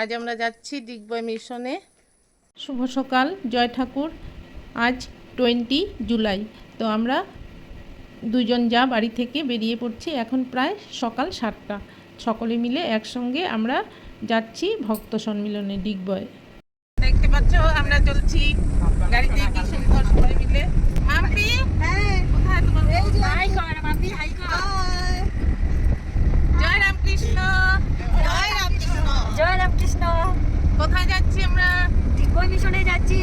আজ আমরা যাচ্ছি দিগ্বয় মিশনে। শুভ সকাল জয় ঠাকুর। আজ টোয়েন্টি জুলাই। তো আমরা দুজন যা বাড়ি থেকে বেরিয়ে পড়ছি, এখন প্রায় সকাল সাতটা। সকলে মিলে একসঙ্গে আমরা যাচ্ছি ভক্ত সম্মিলনে ডিগবয়। দেখতে পাচ্ছ, আমরা চলছি গাড়িতে কি সুন্দর সবাই মিলে। মাম্পি কোথায় তোমার হাই কর মাম্পি হাই কর জয় রামকৃষ্ণ জয় রামকৃষ্ণ জয় রামকৃষ্ণ কোথায় যাচ্ছি আমরা দিগ্বয় মিশনে যাচ্ছি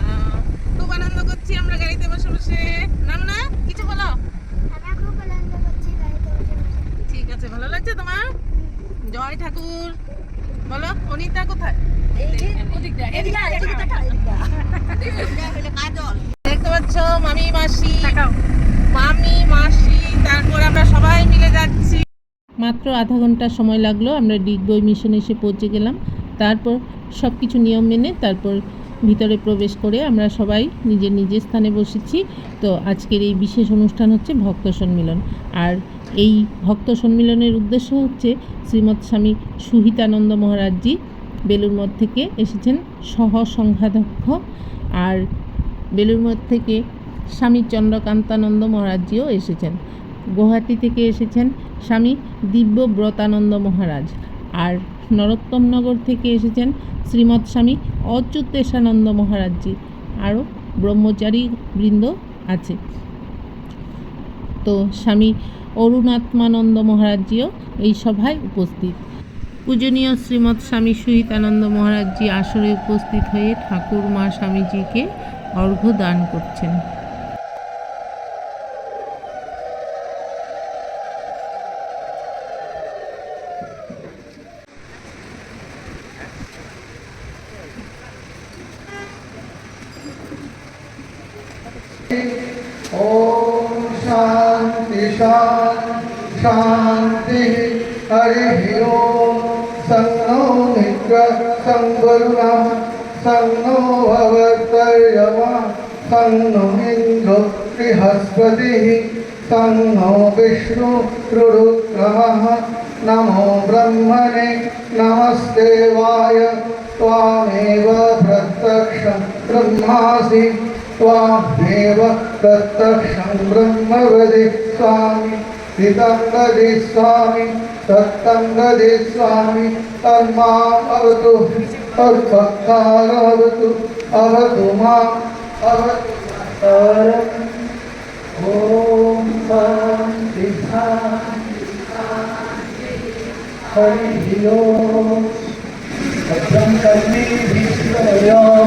আহ, খুব আনন্দ করছি আমরা গাড়িতে বসে বসে নাম না কিছু বলো আমরা খুব আনন্দ করছি গাড়িতে বসে বসে ঠিক আছে ভালো লাগছে তোমার জয় ঠাকুর। বলো অনিতা কোথায়। দেখতে পাচ্ছ মামি মাসি মামি মাসি তারপর আমরা সবাই মিলে যাচ্ছি। মাত্র আধা ঘণ্টা সময় লাগল আমরা ডিগবই মিশনে এসে পৌঁছে গেলাম। তারপর সব কিছু নিয়ম মেনে তারপর ভিতরে প্রবেশ করে আমরা সবাই নিজের নিজের স্থানে বসেছি। তো আজকের এই বিশেষ অনুষ্ঠান হচ্ছে ভক্ত সম্মিলন। আর এই ভক্ত সম্মিলনের উদ্দেশ্য হচ্ছে শ্রীমৎ স্বামী সুহিতানন্দ মহারাজজি বেলুর মঠ থেকে এসেছেন সহ সংঘাধ্যক্ষ আর বেলুর মঠ থেকে স্বামী চন্দ্রকান্তানন্দ মহারাজজিও এসেছেন। গুয়াহাটি থেকে এসেছেন স্বামী দিব্যব্রতানন্দ মহারাজ। আর নরোত্তমনগর থেকে এসেছেন শ্রীমৎ স্বামী অচ্যুতেশানন্দ মহারাজজি। আরও ব্রহ্মচারী বৃন্দ আছে। তো স্বামী অরুণাত্মানন্দ মহারাজজিও এই সভায় উপস্থিত পূজনীয় শ্রীমৎ স্বামী সুহিতানন্দ মহারাজজি আসরে উপস্থিত হয়ে ঠাকুর মা স্বামীজিকে অর্ঘ্য দান করছেন ॐ शान्ति शांति शांति हरि ओम संगो मित्र संगुरुणा संगो भगवर्तमा संगो इंद्र बृहस्पति संगो विष्णु रुद्रम नमो ब्रह्मणे, नमस्ते वाय तामेव प्रत्यक्ष ब्रह्मासि। स्वामेव तत्तक्षं ब्रह्म वदिष्यामि हितं वदिष्यामि तत्तं वदिष्यामि तन्माम् अवतु तद्भक्तार अवतु माम् अवतु ॐ शान्ति हरिः ओं भद्रं कर्मे भीष्मदेवाः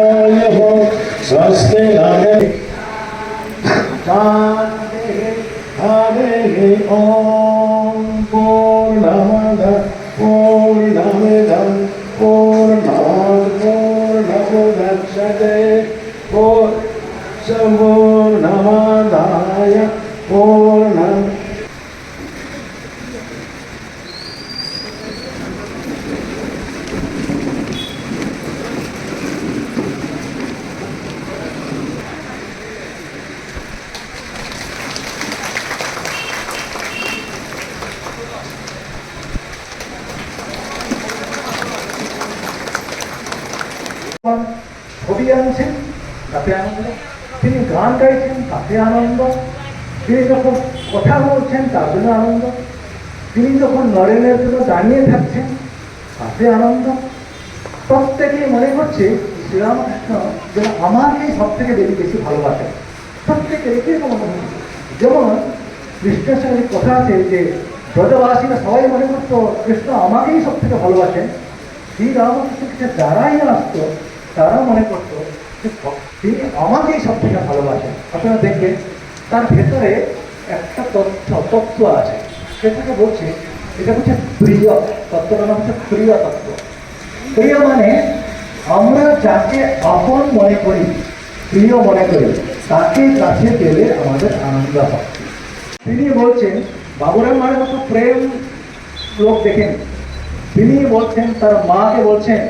না ছবি আনছেন তাতে আনন্দ। তিনি গান গাইছেন তাতে আনন্দ। তিনি যখন কথা বলছেন, তার জন্য আনন্দ। তিনি যখন নরেনের জন্য দাঁড়িয়ে থাকছেন, তাতে আনন্দ। প্রত্যেকেই মনে করছে, শ্রীরামকৃষ্ণ যেন আমাকেই সব থেকে বেশি বেশি ভালোবাসেন। প্রত্যেকের একই অনুভূতি যেমন কৃষ্ণের সঙ্গে কথা আছে যে, ব্রজবাসীরা সবাই মনে করতো, কৃষ্ণ আমাকেই সব থেকে ভালোবাসেন। শ্রী রামকৃষ্ণকে যারাই আসতো, তারা মনে করতো যে, তিনি আমাকেই সব থেকে ভালোবাসেন। আপনারা দেখবেন, তার ভেতরে একটা তথ্য তত্ত্ব আছে। সেটাকে বলছে, এটা হচ্ছে প্রিয় তত্ত্বটার নাম হচ্ছে প্রিয় তত্ত্ব। প্রিয় মানে আমরা যাকে আপন মনে করি, প্রিয় মনে করি, তাকে কাছে পেলে আমাদের আনন্দ হয়। তিনি বলছেন বাবুরাম মায়ের মতো প্রেম লোক দেখেন। তিনি বলছেন, তার মাকে বলছেন,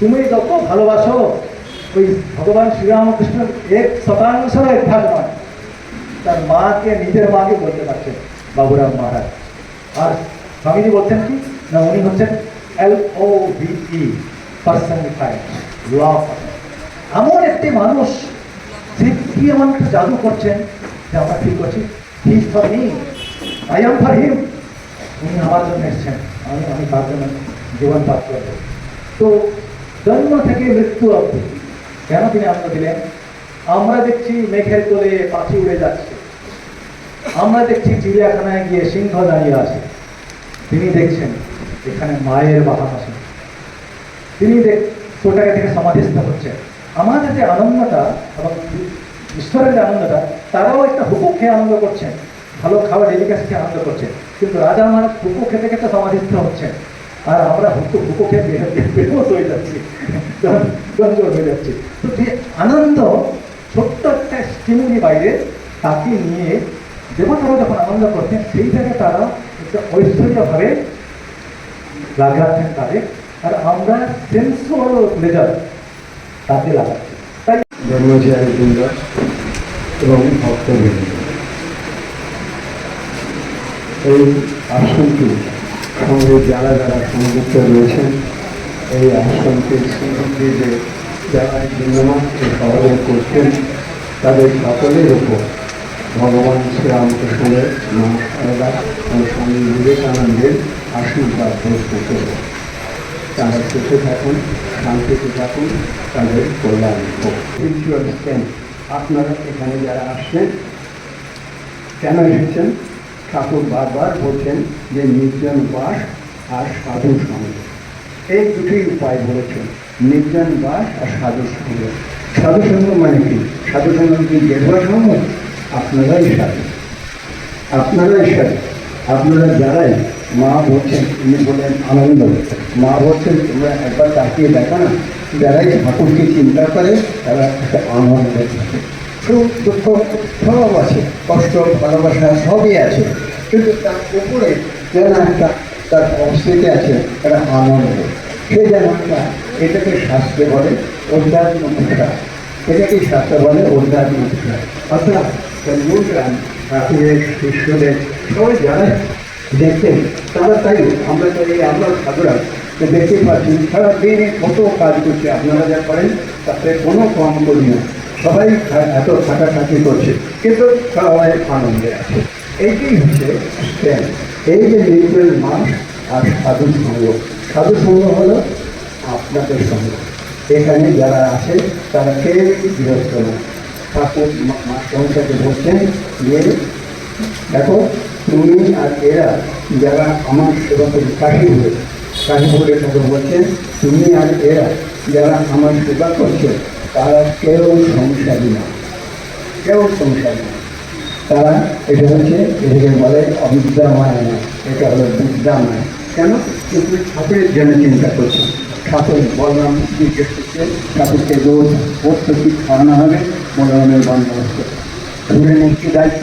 তুমি যত ভালোবাসো, ওই ভগবান শ্রীরামকৃষ্ণ এক শতাংশ এক ভাগ নয়। তার মাকে, নিজের মাকে বলতে পারছেন বাবুরাম মহারাজ। আর স্বামীজি বলছেন কি? না, উনি হচ্ছেন এল ও ভিই এমন একটি মানুষ, সে কি এমন জাদু করছেন? যে আমরা ঠিক করছি উনি আমার জন্য এসছেন। আমি আমি তার জন্য জীবন পাঠ করব। তো জন্ম থেকে মৃত্যু অবধি কেন তিনি আনন্দ দিলেন? আমরা দেখছি মেঘের কোলে পাখি উড়ে যাচ্ছে। আমরা দেখছি চিড়িয়াখানায় গিয়ে সিংহ দাঁড়িয়ে আছে। তিনি দেখছেন, এখানে মায়ের বাহান আছে। তিনি দেখ থেকে সমাধিস্থ হচ্ছেন। আমাদের যে আনন্দটা এবং ঈশ্বরের যে আনন্দটা, তারাও একটা হুকু খেয়ে আনন্দ করছেন। ভালো খাওয়া ডেলিকাসি খেয়ে আনন্দ করছেন। কিন্তু রাজা মহারাজ হুকু খেতে খেতে সমাধিস্থ হচ্ছেন। আর আমরা হুকু হুকু খেয়ে বের- হয়ে যাচ্ছি। গঞ্জর হয়ে যাচ্ছি। তো যে আনন্দ, ছোট্ট একটা স্টিমুলি বাইরে, তাকে নিয়ে দেবতারা যখন আনন্দ করছেন, সেই জায়গায় তারা একটা ঐশ্বর্যভাবে লাগাচ্ছেন তাদের। আর আমরা সেন্সুয়াল প্লেজার তাতে লাগাচ্ছি। তাই ব্রহ্মচারী বৃন্দ এবং ভক্তবৃন্দ এই আশ্রমটি সঙ্গে যারা যারা সংযুক্ত রয়েছেন, এই আশ্রমটির সঙ্গে যে যারা বিদ্যমান শহরে করছেন, তাদের সকলের উপর ভগবান শ্রীরামকৃষ্ণের মা ও স্বামী বিবেকানন্দের আশীর্বাদ বস্তু করবে তারা সুখে থাকুন, শান্তিতে থাকুন, তাদের কল্যাণ হোক। আপনারা এখানে যারা আসছেন, কেন এসেছেন? ঠাকুর বারবার বলছেন যে নির্জন বাস আর সাধু সঙ্গ। এই দুটি উপায় বলেছেন, নির্জন বাস আর সাধু সঙ্গ। সাধু সঙ্গ মানে কি? সাধু সঙ্গ কি গেরুয়া সঙ্গ? আপনারাই সাধু। আপনারাই সাথে আপনারা যারাই মা বলছেন তিনি বলেন আনন্দ। মা বলছেন, তোমরা একবার তাকিয়ে দেখো না। যারাই ঠাকুরকে চিন্তা করে, তারা একটা আনন্দ থাকে। সুখ, দুঃখ সব আছে, কষ্ট, ভালোবাসা সবই আছে। কিন্তু তার উপরে যেন একটা, তার অবস্থিতি আছে, একটা আনন্দ। সে যেন একটা, এটাকে শাস্ত্রে বলে অধ্যাত্ম মুদ্রা এটাকে শাস্ত্র বলে অধ্যাত্ম অর্থাৎ গ্রাম ঠাকুরের শিষ্যদের তারা তাই, আমরা তো এই আমরা সাধুরা দেখতে পাচ্ছি সারাদিনে কত কাজ করছে, আপনারা যা করেন, তাতে কোনো কম করি না সবাই এত খাটাখাটি করছে, কিন্তু সবাই আনন্দে আছে। এইটাই হচ্ছে strength। এই যে নির্মল মাস আর সাধু সঙ্গ সাধু সঙ্গ হলো আপনাদের সঙ্গ এখানে যারা আছে, তারা কেউ বিরক্ত না। ঠাকুর মাস্টারকে বলছেন যে দেখো, তুমি আর এরা যারা আমার সেবা করি কাশীপুরে কাশীপুরে ঠাকুর বলছেন তুমি আর এরা যারা আমার সেবা করছে, তারা কেউ সংসারী না। কেউ সংসারী না। তারা এটা হচ্ছে এটাকে বলে অবিদ্যাময় না এটা হলো বিদ্যাময় কেন? কিন্তু ঠাকুরের জন্য চিন্তা করছে। ঠাকুর বলরাম জিজ্ঞেস করছে রোজ পোস্ত খাওয়ানো হবে বলরামের বন্দোবস্ত। ঠাকুরের একটি দায়িত্ব?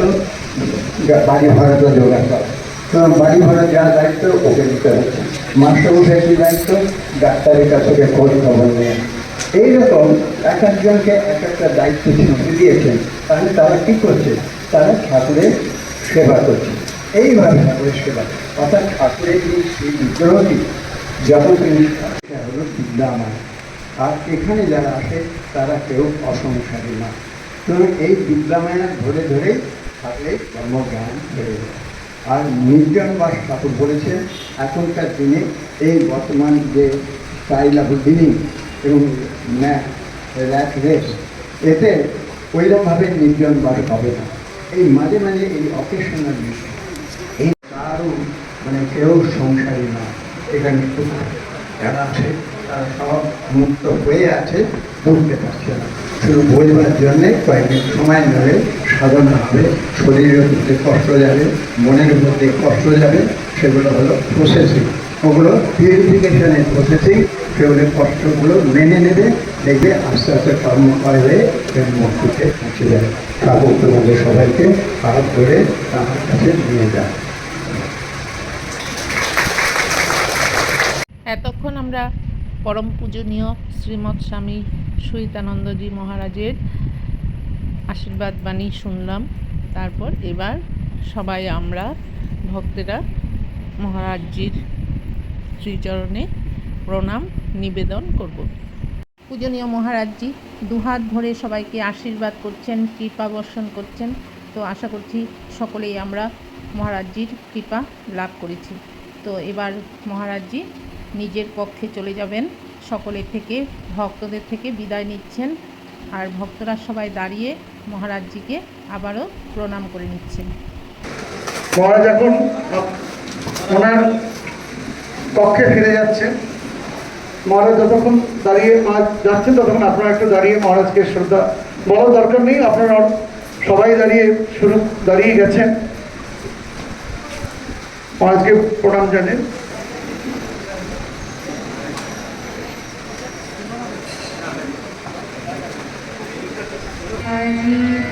বাড়ি ভাড়া তো জোগাড় করা। সুতরাং বাড়ি ভাড়া যা দায়িত্ব ওকে দিতে হচ্ছে। মাস্টারমশাই কি দায়িত্ব? ডাক্তারের কাছ থেকে খোঁজ খবর নেওয়া। এইরকম এক একজনকে এক একটা দায়িত্ব ছুটি দিয়েছেন, তাহলে তারা কী করছে? তারা ঠাকুরের সেবা করছে। এইভাবে ঠাকুরের সেবা। অর্থাৎ ঠাকুরের যে সেই বিগ্রহটি তিনি হলো বিদ্যাময় আর এখানে যারা আসে, তারা কেউ অসংসারী না। তো এই বিদ্যামায়া ধরে ধরেই থাকলে কর্মজ্ঞান বেড়ে যায় আর নির্জন বাস ঠাকুর বলেছেন, এখনকার দিনে এই বর্তমান যে স্টাইল অফ লিভিং এবং র্যাক রেস, এতে ওইরকমভাবে নির্জন বাস হবে না। এই মাঝে মাঝে এই অকেশনাল এই দারুণ মানে কেউ সংসারী না। এখানে যারা আছে, তারা সব মুক্ত হয়ে আছে বুঝতে পারছে না। শুধু বোঝবার জন্যে কয়েকদিন সময় নেবে সাধনা হবে, শরীরের মধ্যে কষ্ট যাবে, মনের মধ্যে কষ্ট যাবে, সেগুলো হলো প্রসেসিং ওগুলো পিউরিফিকেশনের প্রসেসিং সেগুলো কষ্টগুলো মেনে নেবে, দেখবে আস্তে আস্তে কর্ম হয়ে মুক্তিতে পৌঁছে যাবে ঠাকুর তোমাদের সবাইকে হাত ধরে তার কাছে নিয়ে যায়। এতক্ষণ আমরা পরম পূজনীয় শ্রীমৎ স্বামী সুহিতানন্দজি মহারাজের আশীর্বাদ বাণী শুনলাম। তারপর এবার সবাই আমরা ভক্তেরা মহারাজজির শ্রীচরণে প্রণাম, নিবেদন করব। পূজনীয় মহারাজজি দুহাত ভরে সবাইকে আশীর্বাদ করছেন, কৃপা বর্ষণ করছেন। তো আশা করছি সকলেই আমরা মহারাজজির কৃপা লাভ করেছি। তো এবার মহারাজজি নিজের পক্ষে চলে যাবেন। সকলের থেকে, ভক্তদের থেকে বিদায় নিচ্ছেন। আর ভক্তরা সবাই দাঁড়িয়ে মহারাজজিকে আবারও প্রণাম করে নিচ্ছেন। মহারাজ এখন ওনার পক্ষে ফিরে যাচ্ছেন। মহারাজ যতক্ষণ দাঁড়িয়ে যাচ্ছেন, ততক্ষণ আপনারা একটু দাঁড়িয়ে মহারাজকে শ্রদ্ধা, বলার দরকার নেই। আপনারা সবাই দাঁড়িয়ে শুরু, দাঁড়িয়ে গেছেন। মহারাজকে প্রণাম জানেন Música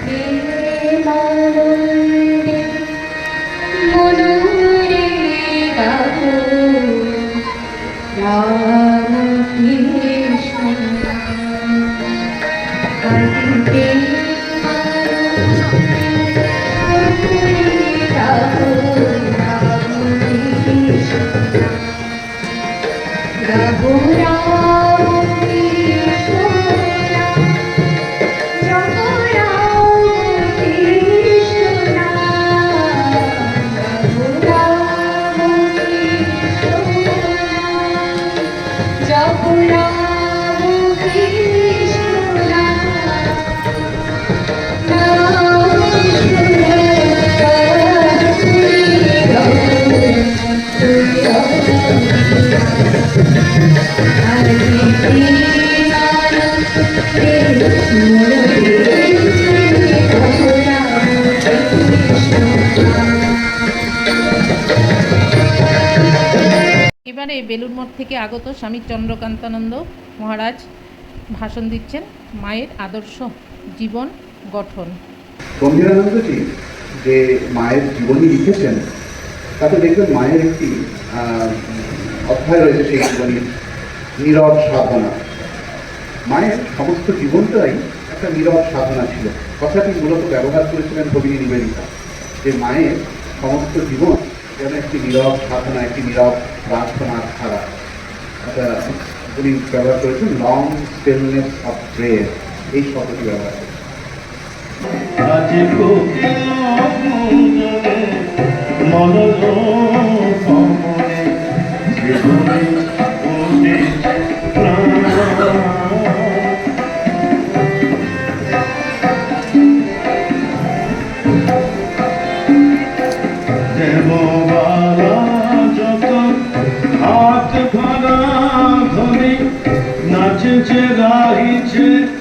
এবারে বেলুর মঠ থেকে আগত স্বামী চন্দ্রকান্তানন্দ মহারাজ ভাষণ দিচ্ছেন। মায়ের আদর্শ জীবন গঠন। গম্ভীরানন্দজি যে মায়ের জীবনী লিখেছেন, তাতে দেখবেন মায়ের একটি অধ্যায় রয়েছে সেই জীবনীর নীরব সাধনা। মায়ের সমস্ত জীবনটাই একটা নীরব সাধনা ছিল। কথাটি মূলত ব্যবহার করেছিলেন ভগিনী নিবেদিতা, যে মায়ের সমস্ত জীবন যেন একটি নীরব সাধনা একটি নীরব প্রার্থনার ধারা একটা উনি ব্যবহার করেছেন লং স্টেলনেস অফ প্রেয়ার এই শব্দটি ব্যবহার করেছেন। છે રાહી છે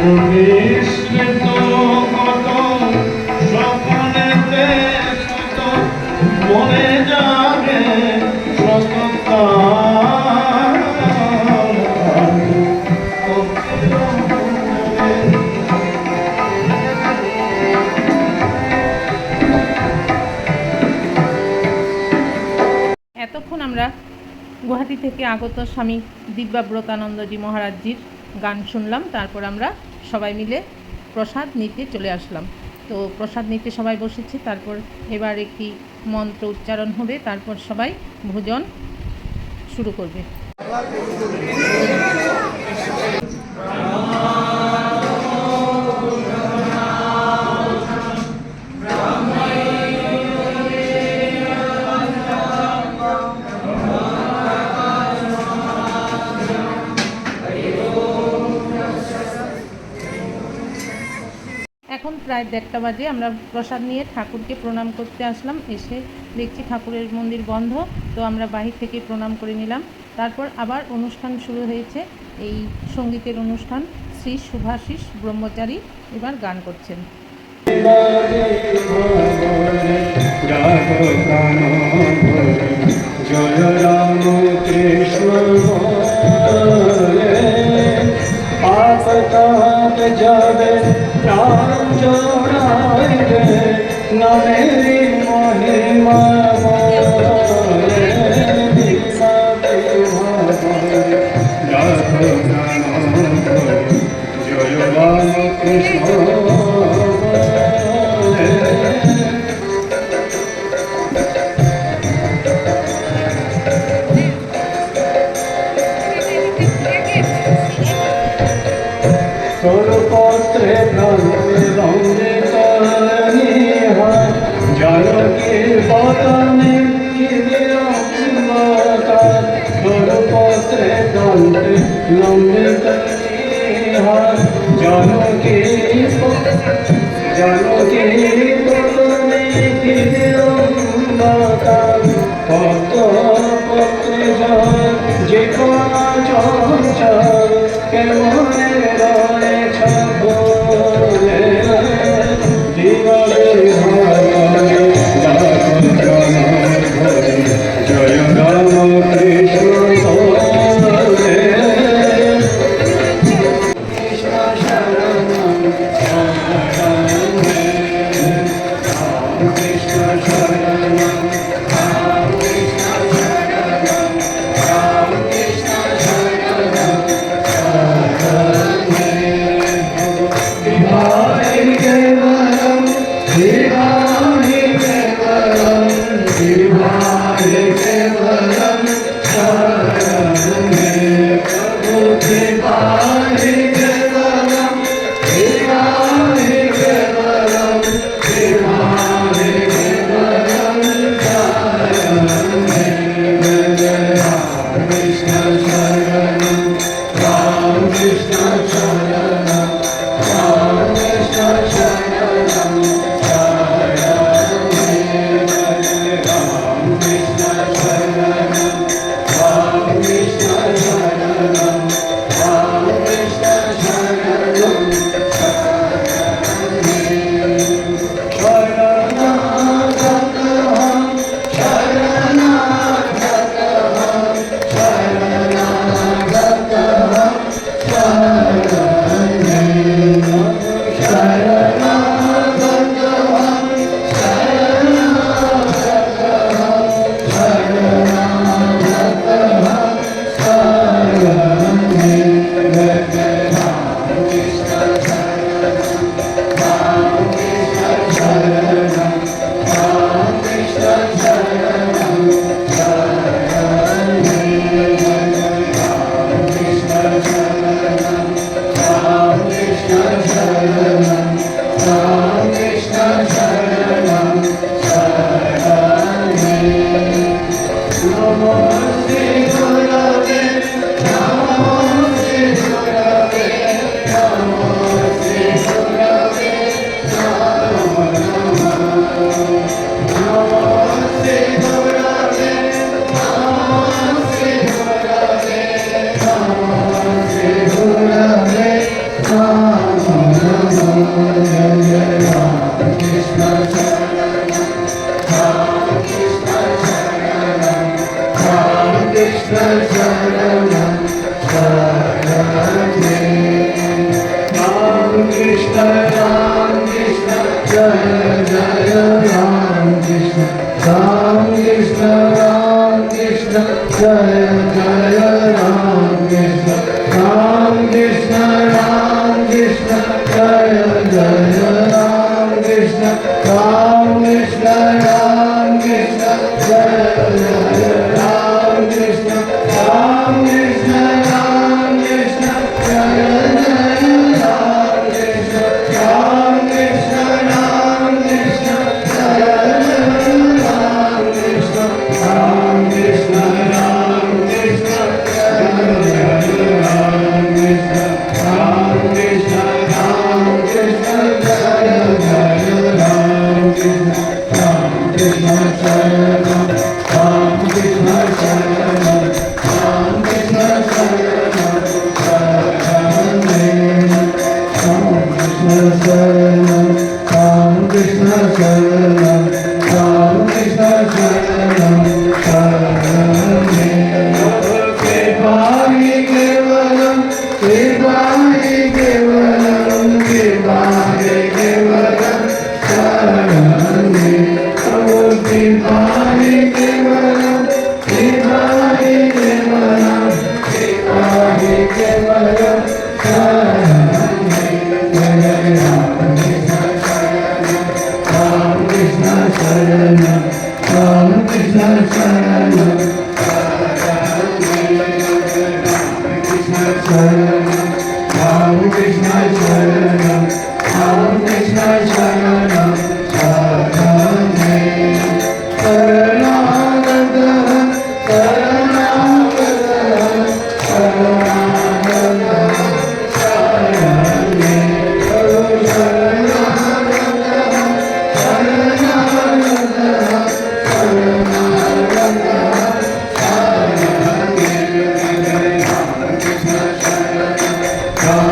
এতক্ষণ আমরা গুয়াহাটি থেকে আগত স্বামী দিব্যাব্রতানন্দজি মহারাজজির গান শুনলাম, তারপর আমরা সবাই মিলে প্রসাদ নিতে চলে আসলাম। তো প্রসাদ নিতে সবাই বসেছি, তারপর এবার একটি মন্ত্র উচ্চারণ হবে, তারপর সবাই ভোজন শুরু করবে। এখন প্রায় দেড়টা বাজে, আমরা প্রসাদ নিয়ে ঠাকুরকে প্রণাম করতে আসলাম। এসে দেখছি ঠাকুরের মন্দির বন্ধ, তো আমরা বাহির থেকে প্রণাম করে নিলাম। তারপর আবার অনুষ্ঠান শুরু হয়েছে, এই সঙ্গীতের অনুষ্ঠান। শ্রী শুভাশিস ব্রহ্মচারী এবার গান করছেন। জয় নামেরি প্রাণে Jaya Jaya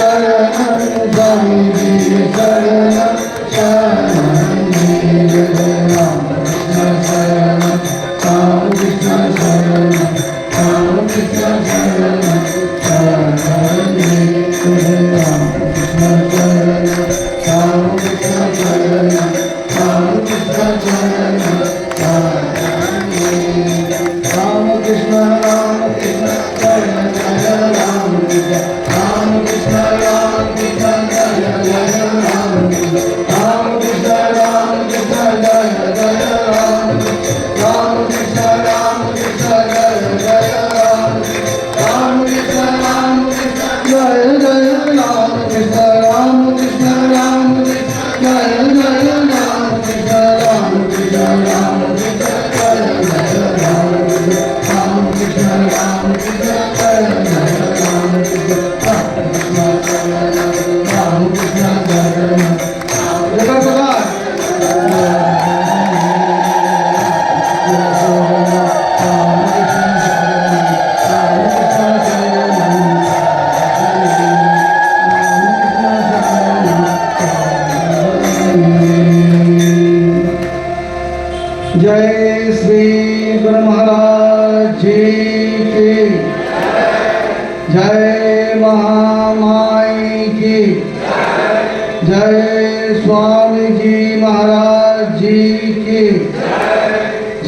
Sarı Sarı Sarı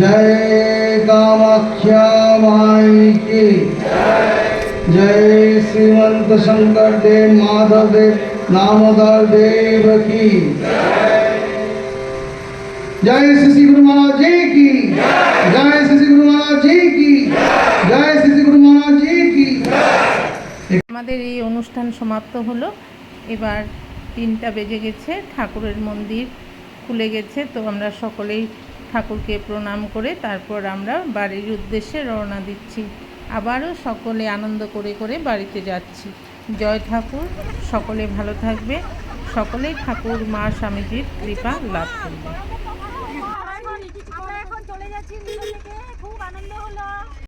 জয় কামাখ্যা মাই কি জয় শ্রীমন্ত শঙ্কর দেব মাধব দেব নামদার দেব কি? জয় শ্রী গুরু মহারাজ জি কি? জয় শ্রী গুরু মহারাজ জি কি? জয় শ্রী গুরু মহারাজ জি কি? আমাদের এই অনুষ্ঠান সমাপ্ত হলো। এবার তিনটা বেজে গেছে, ঠাকুরের মন্দির খুলে গেছে, তো আমরা সকলেই ঠাকুরকে প্রণাম করে তারপর আমরা বাড়ির উদ্দেশ্যে রওনা দিচ্ছি। আবারও সকলে আনন্দ করে করে বাড়িতে যাচ্ছি। জয় ঠাকুর, সকলে ভালো থাকবে। সকলেই ঠাকুর মা স্বামীজির কৃপা লাভ করবে।